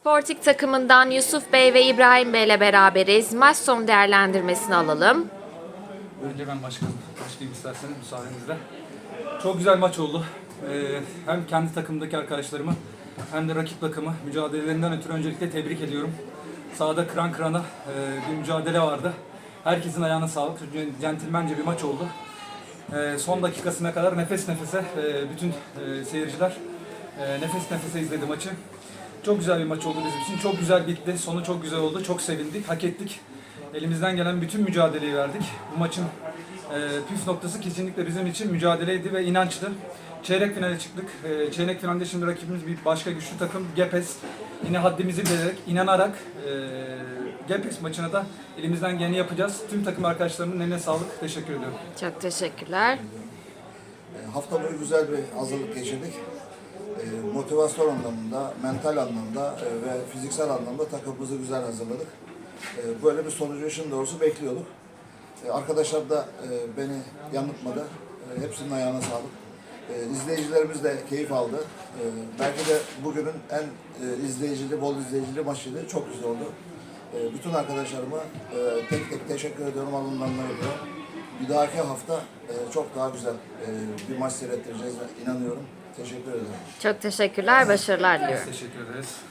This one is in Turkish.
Sporting takımından Yusuf Bey ve İbrahim Bey ile beraberiz. Maç son değerlendirmesini alalım. Önce ben başkanım. Başlayayım isterseniz müsaadenizle. Çok güzel maç oldu. Ee, hem kendi takımdaki arkadaşlarımı hem de rakip takımı mücadelelerinden ötürü öncelikle tebrik ediyorum. Sahada kıran kırana e, bir mücadele vardı. Herkesin ayağına sağlık. Centilmence bir maç oldu. Ee, son dakikasına kadar nefes nefese e, bütün e, seyirciler e, nefes nefese izledi maçı. Çok güzel bir maç oldu bizim için. Çok güzel bitti. Sonu çok güzel oldu. Çok sevindik. Hak ettik. Elimizden gelen bütün mücadeleyi verdik. Bu maçın e, püf noktası kesinlikle bizim için mücadeleydi ve inançtı. Çeyrek finale çıktık. E, çeyrek finalde şimdi rakibimiz bir başka güçlü takım Gepes. Yine haddimizi bilerek, inanarak e, Gepes maçına da elimizden geleni yapacağız. Tüm takım arkadaşlarımın eline sağlık. Teşekkür ediyorum. Çok teşekkürler. E, Hafta boyu güzel bir hazırlık geçirdik. E, Motivasyon anlamında, mental anlamda e, ve fiziksel anlamda takımımızı güzel hazırladık. E, Böyle bir sonucu işin doğrusu bekliyorduk. E, Arkadaşlar da e, beni yanıltmadı. Hepsinin ayağına sağlık. E, İzleyicilerimiz de keyif aldı. Belki de bugünün en e, izleyicili, bol izleyicili maçıydı. Çok güzel oldu. Bütün arkadaşlarıma e, tek tek teşekkür ediyorum, alınlarına öpüyorum. Bir dahaki hafta e, çok daha güzel e, bir maç seyrettireceğiz inanıyorum. Teşekkür ederim. Çok teşekkürler. Başarılar diliyorum. Teşekkür ederiz.